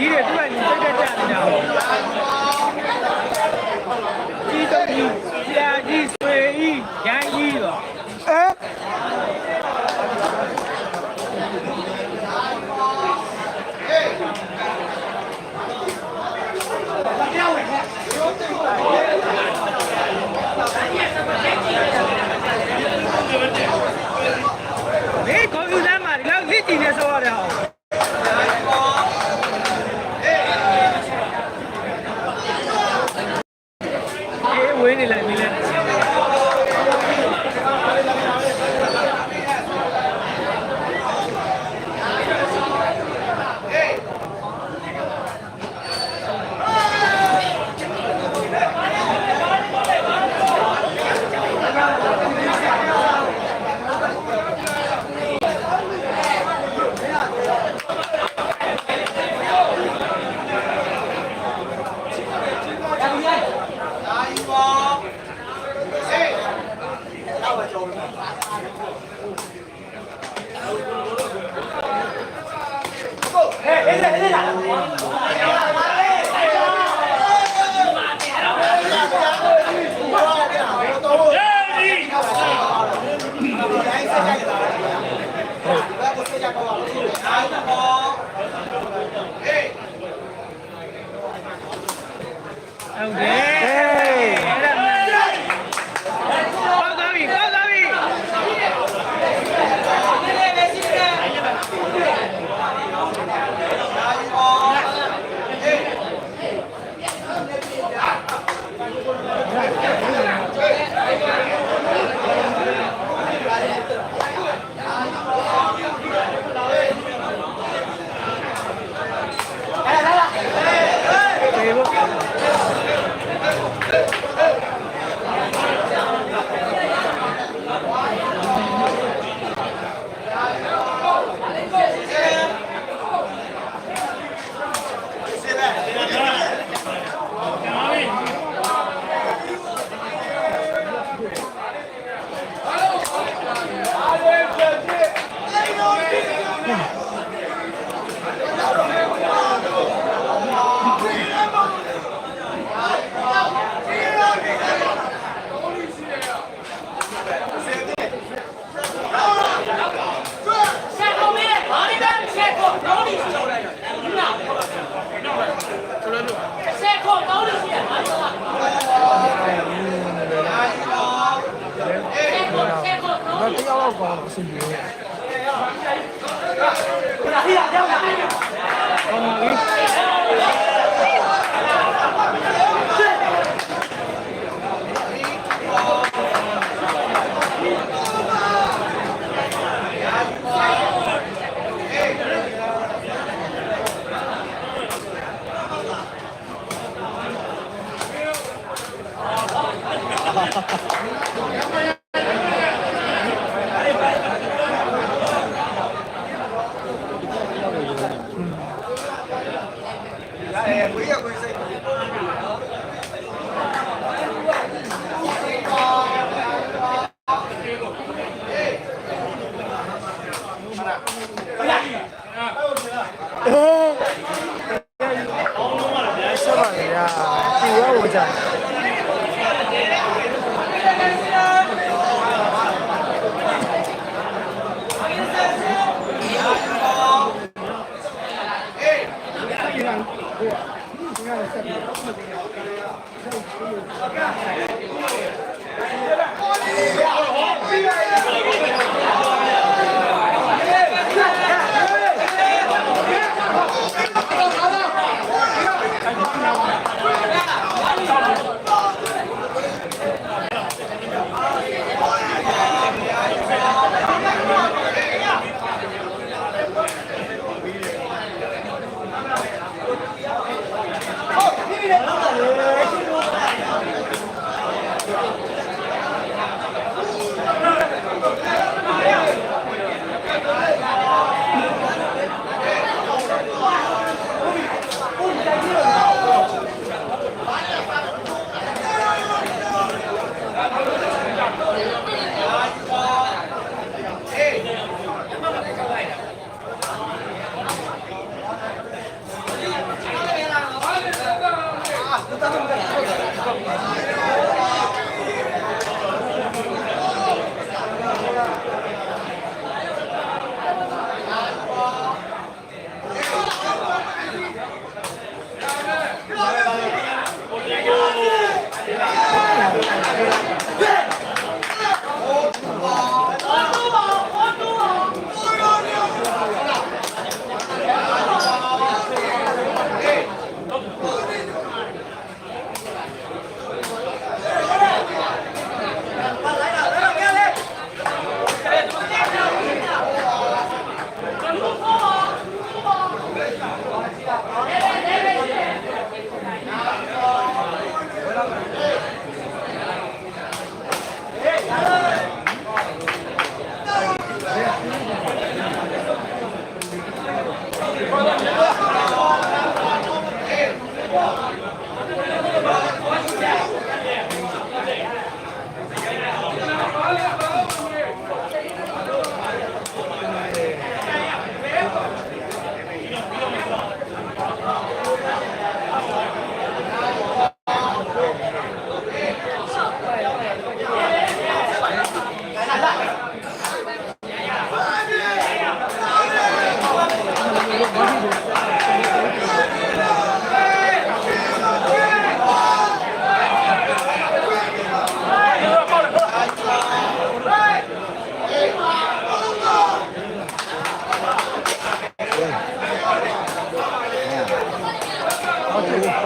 ကြီးတွေသူ့ရဲ့စိတ်တက်ကြနေတာ Okay. Vamos ali.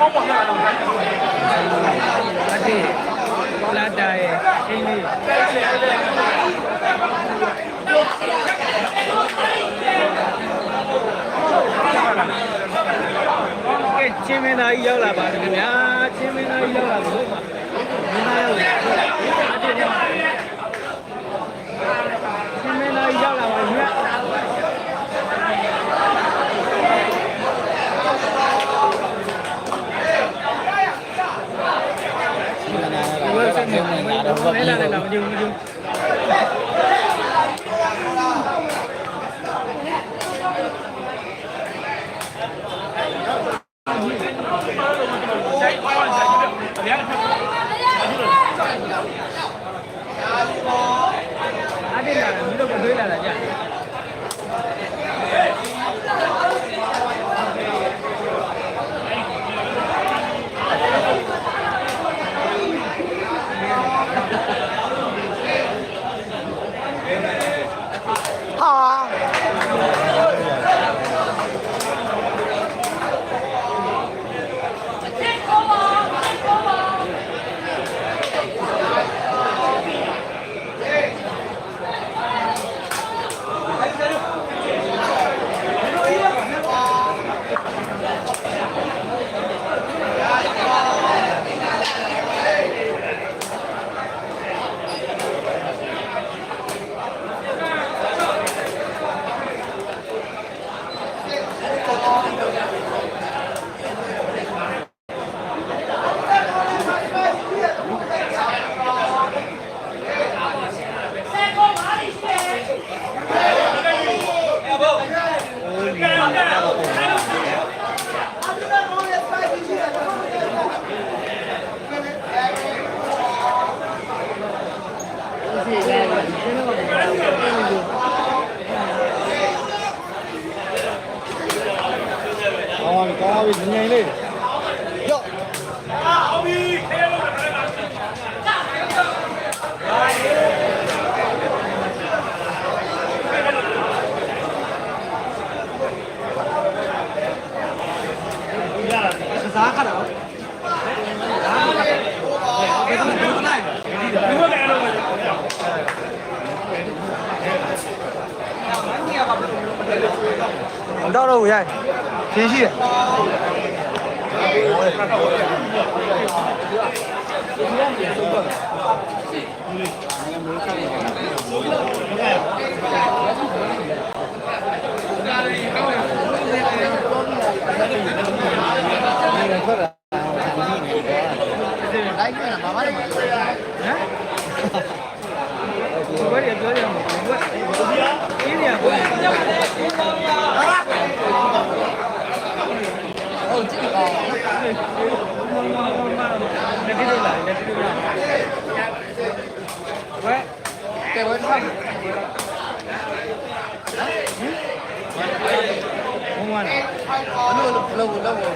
အတေလာတာရဲ့အင်းလေးကဲချင်းမင်းသားကြီးရောက်လာပါပြီခင်ဗျာချင်းမင်းသားကြီးရောက်လာပြီမင်းသားရောက်လာအတေချင်းမင်းသားကြီးရောက်လာ Hãy subscribe cho kênh Ghiền Mì video đâu đâu vậy thế gì đấy cái là bà bắt được nhá quét được dưới đường quét ít nhỉ ừ chứ được rồi đây cái đường lại đây cái đường lại quét cái quét không không ăn. Lâu lâu lâu rồi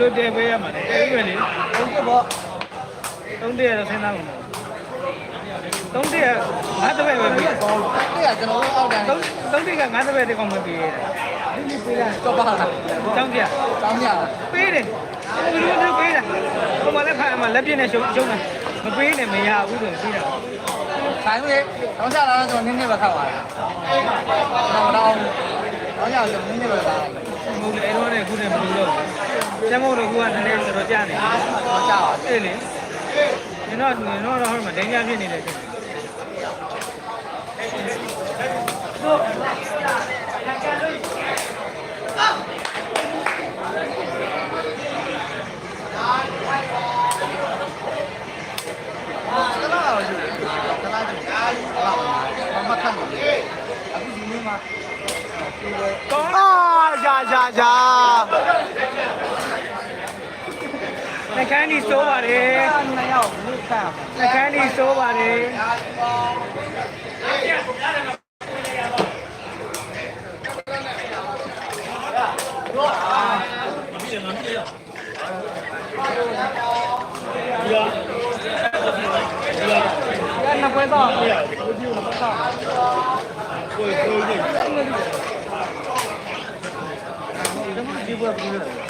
လူတဲပေးရမှာတဲပြီးပဲလေဟုတ်ကဲ့ပေါ့သုံးတရတော့ဆင်းသားမှာသုံးတရငါတပည့်ပဲပြီတဲ့ကကျွန်တော်တို့အောက်တန်းသုံးသုံးတရကငါတပည့်တကောင်မပြေးရဒီနေ့ပေးတာတော့ပါလားတောင်းပြတောင်းရပေးတယ်ဘယ်လိုလုပ်ပေးတာဟိုမှာလည်းဖားမှာလက်ပြည့်နဲ့ရှုံရှုံးတယ်မပေးနဲ့မရဘူးဆိုပြီးတာဆိုင်လေတော့ကြာလာတော့နင်းနေပဲခောက်သွားတာတော့တော့တော့ကြာတော့နင်းနေပဲလာတယ်မဟုတ်လေအဲ့တော့နဲ့ခုနဲ့မလို့တော့ ကျမ်းမို့တော့ခုကနည်းနည်းတော်တော်ကြာနေတော့ကြာပါအေးလေကျွန်တော်ကျွန်တော်တော့ဟိုမှာဒိန်းကြဖြစ်နေတယ်ကျွန်တော်တလားတော့ရှိတယ်တလားကျတော့ဘာမှ ခတ်နေတယ်အခုဒီနေ့မှာအာယာယာယာနှကန်းဒီစိုးပါတယ်နှစ်ယောက်လူခတ်နှကန်းဒီစိုးပါတယ်ရနှစ်ပွဲတော့ပါလာတန်းနေဟောင်းကောင်းလိုက်တာဗျာနိုင်နေပါ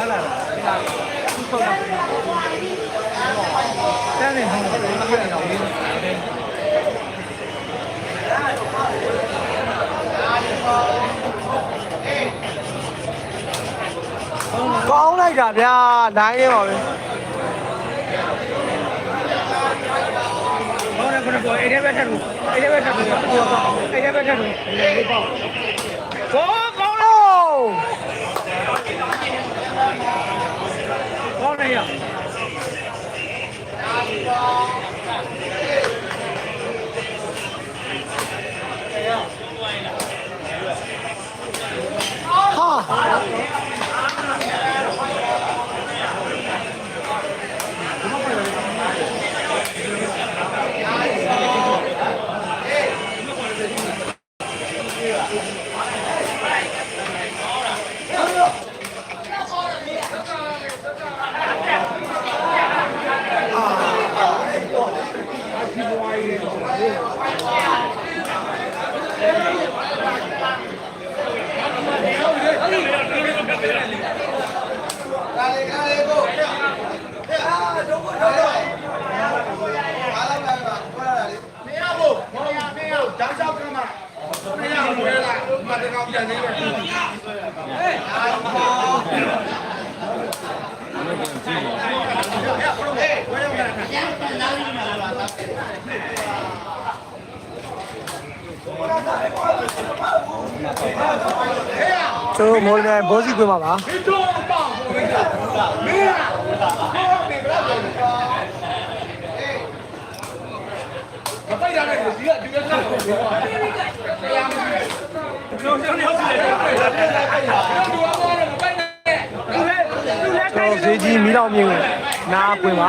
đó là chúng tôi là cái này không có cái này đầu tiên có ống này cả nha đáng yêu rồi এটা বেটা এটা বেটা এটা বেটা 哎呀 ကျိုးမော်လမြိုင်ဘောစီကွင်းပါပါလုံးလုံးရောက် စီတယ်သူလည်းသူလည်းကျွန်တော်ဈေးကြီးမီးတော်မြင့်နားကွင်းပါ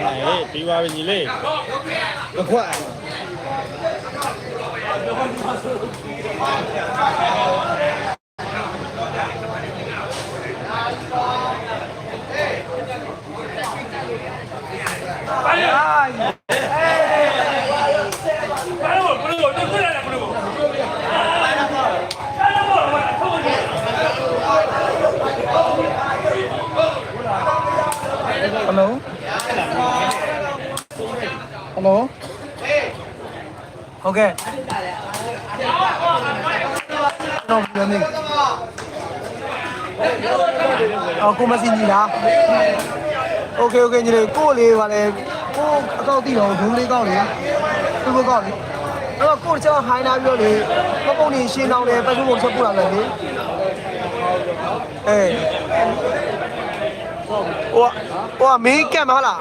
ဟေးပြီးပါပြီညီလေးမခွတ်ဟယ်လိုဟယ်လို ဟုတ်ကဲ့တော့ပြန်နေအော်ကိုမစီညီလားโอเคโอเคညီလေးကို့လေးပါလေကို့အကောက်တိတော့ဒုံးလေးကောက်လေသူ့ကိုကောက်လေအဲ့တော့ကို့ကျွန်တော်ဟိုင်းလာပြီးတော့လေမပုံနေရှင်းအောင်လေပတ်စုံကိုချက်ပို့လာမယ်လေအေးဟိုဟိုမင်းကက်မဟုတ်လား